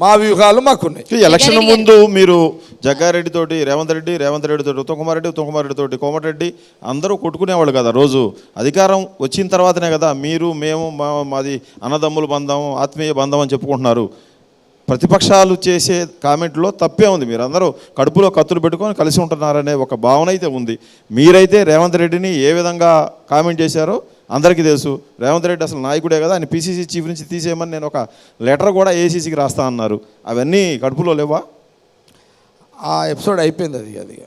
మా వ్యూహాలు మాకున్నాయి. ఈ ఎలక్షన్ ముందు మీరు జగ్గారెడ్డి తోటి రేవంత్ రెడ్డి రేవంత్ రెడ్డి తోటి ఉత్తమ్ కుమార్ రెడ్డి ఉత్తమ్ కుమార్ రెడ్డి తోటి కోమటిరెడ్డి అందరూ కొట్టుకునేవాళ్ళు కదా రోజు. అధికారం వచ్చిన తర్వాతనే కదా మీరు మేము మా మాది అన్నదమ్ముల బంధం ఆత్మీయ బంధం అని చెప్పుకుంటున్నారు. ప్రతిపక్షాలు చేసే కామెంట్లో తప్పే ఉంది. మీరు అందరూ కడుపులో కత్తులు పెట్టుకొని కలిసి ఉంటున్నారనే ఒక భావన అయితే ఉంది. మీరైతే రేవంత్ రెడ్డిని ఏ విధంగా కామెంట్ చేశారో అందరికీ తెలుసు. రేవంత్ రెడ్డి అసలు నాయకుడే కదా. ఆయన పీసీసీ చీఫ్ నుంచి తీసేయమని నేను ఒక లెటర్ కూడా ఏసీసీకి రాస్తా అన్నారు. అవన్నీ కడుపులో లేవా? ఆ ఎపిసోడ్ అయిపోయింది అది అది.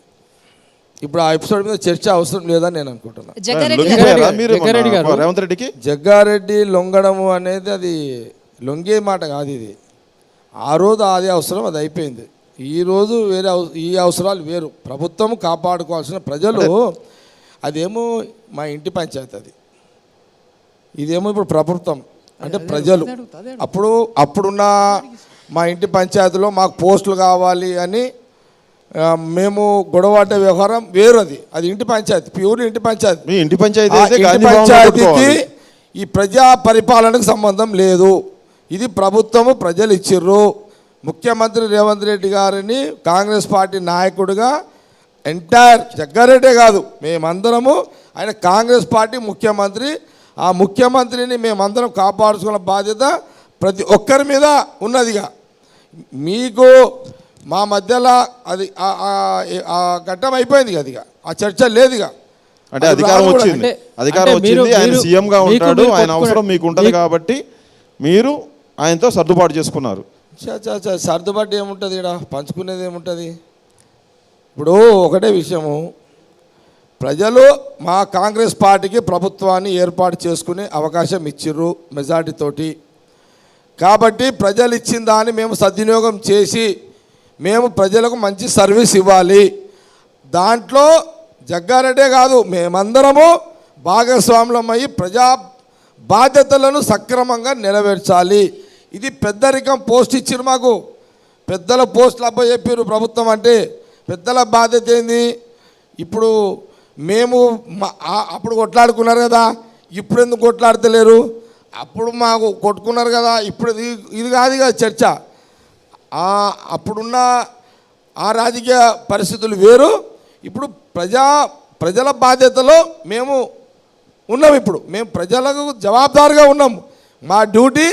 ఇప్పుడు ఆ ఎపిసోడ్ మీద చర్చ అవసరం లేదని నేను అనుకుంటున్నా. జగ్గారెడ్డి గారు. లొంగిపోయారా మీరు జగ్గారెడ్డి మొన్న గారు. రేవంత్ రెడ్డికి? జగ్గారెడ్డి లొంగడము అనేది అది లొంగే మాట కాదు ఇది. ఆ రోజు అది అవసరం అది అయిపోయింది. ఈ రోజు వేరే ఈ అవసరాలు వేరు. ప్రభుత్వం కాపాడుకోవాల్సిన ప్రజలు అదేమో మా ఇంటి పంచాయతీ అది. ఇదేమో ఇప్పుడు ప్రభుత్వం. అంటే ప్రజలు. అప్పుడు అప్పుడున్న మా ఇంటి పంచాయతీలో మాకు పోస్టులు కావాలి అని మేము గొడవాటే వ్యవహారం వేరు అది అది ఇంటి పంచాయతీ ప్యూర్ ఇంటి పంచాయతీ. మీ ఇంటి పంచాయతీ పంచాయతీకి. ఈ ప్రజా పరిపాలనకు సంబంధం లేదు. ఇది ప్రభుత్వము ప్రజలు ఇచ్చిర్రు. ముఖ్యమంత్రి రేవంత్ రెడ్డి గారిని కాంగ్రెస్ పార్టీ నాయకుడిగా ఎంటైర్ జగ్గారెడ్డే కాదు మేమందరము ఆయన కాంగ్రెస్ పార్టీ ముఖ్యమంత్రి ఆ ముఖ్యమంత్రిని మేమందరం కాపాడుకున్న బాధ్యత ప్రతి ఒక్కరి మీద ఉన్నదిగా. మీకు మా మధ్యలో అది ఆ- ఘట్టం అయిపోయింది కదా ఇక ఆ చర్చ లేదుగా. అంటే అది అధికారం. వచ్చింది. అధికారం వచ్చింది ఆయన మీరు- సీఎం గా మీకు ఉంటాడు ఆయన అవసరం మీకు ఉంటుంది కాబట్టి మీరు ఆయనతో సర్దుబాటు చేసుకున్నారు. చా చా చా సర్దుబాటు ఏముంటుంది ఇక్కడ పంచుకునేది ఏముంటుంది? ఇప్పుడు ఒకటే విషయము ప్రజలు మా కాంగ్రెస్ పార్టీకి ప్రభుత్వాన్ని ఏర్పాటు చేసుకునే అవకాశం ఇచ్చిర్రు మెజార్టీతోటి. కాబట్టి ప్రజలు ఇచ్చిన దాన్ని మేము సద్వినియోగం చేసి మేము ప్రజలకు మంచి సర్వీస్ ఇవ్వాలి. దాంట్లో జగ్గారెడ్డే కాదు మేమందరము భాగస్వాములమై ప్రజా బాధ్యతలను సక్రమంగా నెరవేర్చాలి. ఇది పెద్దరికం పోస్ట్ ఇచ్చిరు మాకు. పెద్దల పోస్టులు అబ్బాయి చెప్పారు ప్రభుత్వం అంటే పెద్దల బాధ్యత ఏంది? ఇప్పుడు మేము అప్పుడు కొట్లాడుకున్నారు కదా ఇప్పుడు ఎందుకు కొట్లాడతలేరు? అప్పుడు మాకు కొట్టుకున్నారు కదా ఇప్పుడు ఇది ఇది కాదు కదా చర్చ. అప్పుడున్న ఆ రాజకీయ పరిస్థితులు వేరు. ఇప్పుడు ప్రజా ప్రజల బాధ్యతలో మేము ఉన్నాం ఇప్పుడు. మేము ప్రజలకు జవాబుదారుగా ఉన్నాము మా డ్యూటీ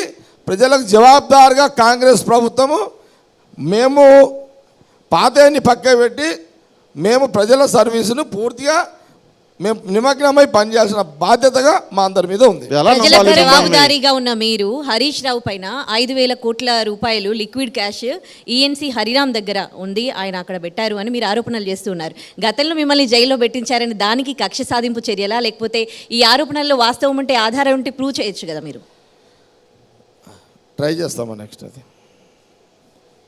ప్రజలకు జవాబుదారుగా కాంగ్రెస్ ప్రభుత్వము మేము పాతయాన్ని పక్క పెట్టి మేము ప్రజల సర్వీసును పూర్తిగా మేము నిమగ్నమై పనిచేయాల్సిన బాధ్యతగా మా అందరి మీద ఉంది? జవాబుదారీగా ఉన్న మీరు హరీష్ రావు పైన ఐదు వేల కోట్ల రూపాయలు లిక్విడ్ క్యాష్ ఈఎన్సీ హరిరామ్ దగ్గర ఉంది. ఆయన అక్కడ పెట్టారు అని మీరు ఆరోపణలు చేస్తున్నారు గతంలో మిమ్మల్ని జైల్లో పెట్టించారని దానికి కక్ష సాధింపు చర్యలా? లేకపోతే ఈ ఆరోపణల్లో వాస్తవం ఉంటే ఆధారం ఉంటే ప్రూవ్ చేయొచ్చు కదా మీరు? ట్రై చేస్తామా నెక్స్ట్ అది?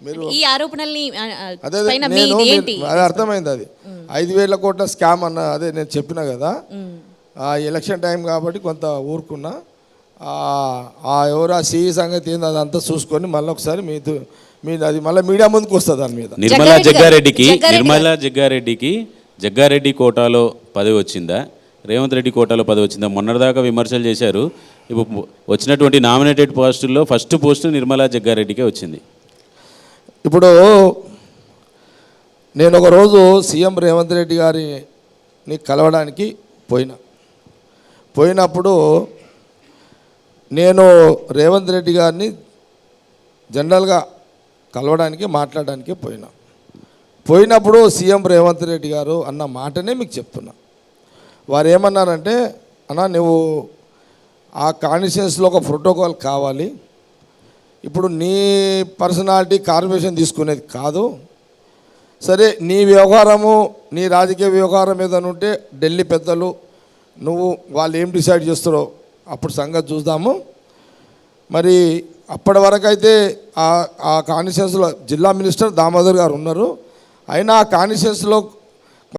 మీరు ఈ ఆరోపణల్ని అదే అదే పైన నేను మీది ఏంటి మీరు- అది అర్థమైంది అది. ఐదు వేల కోట్ల స్కామ్ అన్న అదే నేను చెప్పిన కదా ఆ ఎలక్షన్ టైం కాబట్టి కొంత ఊరుకున్నా ఆ- ఆ ఎవరు ఆ సిఈ సంగతి ఏంది అదంతా చూసుకొని మళ్ళీ ఒకసారి మీతో మీ అది మళ్ళీ మీడియా ముందుకు వస్తుంది దాని మీద. నిర్మలా జగ్గారెడ్డి గారు- జగ్గారెడ్డికి జగ్గారెడ్డి నిర్మలా జగ్గారెడ్డికి జగ్గారెడ్డి కోటాలో పదవి వచ్చిందా? రేవంత్ రెడ్డి కోటాలో పదవి వచ్చిందా? మొన్నటిదాకా విమర్శలు చేశారు. ఇప్పుడు వచ్చినటువంటి నామినేటెడ్ పోస్టుల్లో ఫస్ట్ పోస్టు నిర్మలా జగ్గారెడ్డికే వచ్చింది. ఇప్పుడు నేను ఒక రోజు సీఎం రేవంత్ రెడ్డి గారిని కలవడానికి పోయినా. పోయినప్పుడు నేను రేవంత్ రెడ్డి గారిని జనరల్గా కలవడానికి మాట్లాడడానికి పోయినా. పోయినప్పుడు సీఎం రేవంత్ రెడ్డి గారు అన్న మాటనే మీకు చెప్తున్నా. వారు ఏమన్నారంటే అన్న నువ్వు ఆ కాన్స్టిట్యున్సీలో ఒక ప్రోటోకాల్ కావాలి. ఇప్పుడు నీ పర్సనాలిటీ కార్పొరేషన్ తీసుకునేది కాదు. సరే నీ వ్యవహారము నీ రాజకీయ వ్యవహారం ఏదైనా ఉంటే ఢిల్లీ పెద్దలు నువ్వు వాళ్ళు ఏం డిసైడ్ చేస్తారో అప్పుడు సంగతి చూద్దాము. మరి అప్పటి వరకు అయితే ఆ కాన్స్టిట్యూన్స్లో జిల్లా మినిస్టర్ దామోదర్ గారు ఉన్నారు. అయినా ఆ కాన్స్టిట్యూన్స్లో